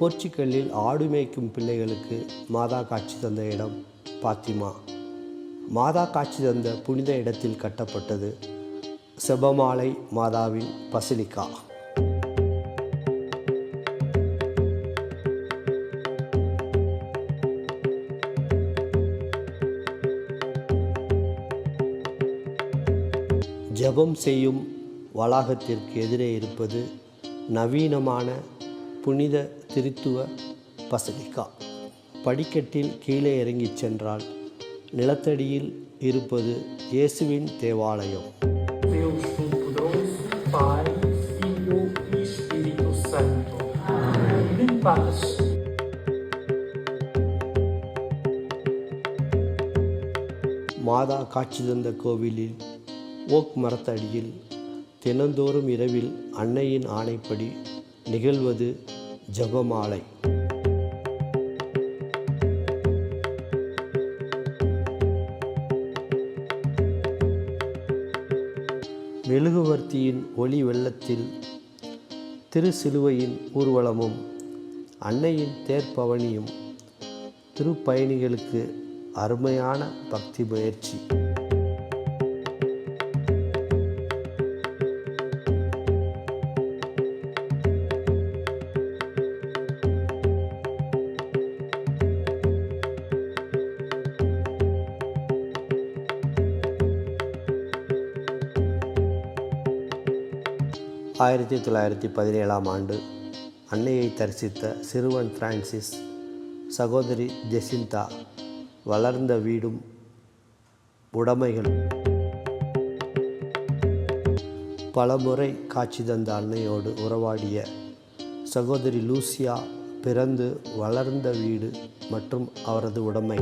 போர்ச்சுகல்லில் ஆடு மேய்க்கும் பிள்ளைகளுக்கு மாதா காட்சி தந்த இடம் பாத்திமா. மாதா காட்சி தந்த புனித இடத்தில் கட்டப்பட்டது செபமாலை மாதாவின் பசிலிக்கா. ஜெபம் செய்யும் வளாகத்திற்கு எதிரே இருப்பது நவீனமான புனித திருத்துவ பசலிக்கா படிக்கட்டில் கீழே இறங்கிச் சென்றால் நிலத்தடியில் இருப்பது இயேசுவின் தேவாலயம். மாதா காட்சி தந்த கோவிலில் ஓக் மரத்தடியில் தினந்தோறும் இரவில் அன்னையின் ஆணைப்படி நிகழ்வது ஜெபமாலை. மெழுகுவர்த்தியின் ஒளி வெள்ளத்தில் திருசிலுவையின் ஊர்வலமும் அன்னையின் தேர்ப்பவனியும் திருப்பயணிகளுக்கு அருமையான பக்தி முயற்சி. ஆயிரத்தி தொள்ளாயிரத்தி பதினேழாம் ஆண்டு அன்னையை தரிசித்த சிறுவன் பிரான்சிஸ் சகோதரி ஜெசிந்தா வளர்ந்த வீடும் உடைமைகளும். பலமுறை காட்சி தந்த அன்னையோடு உறவாடிய சகோதரி லூசியா பிறந்து வளர்ந்த வீடு மற்றும் அவரது உடைமை.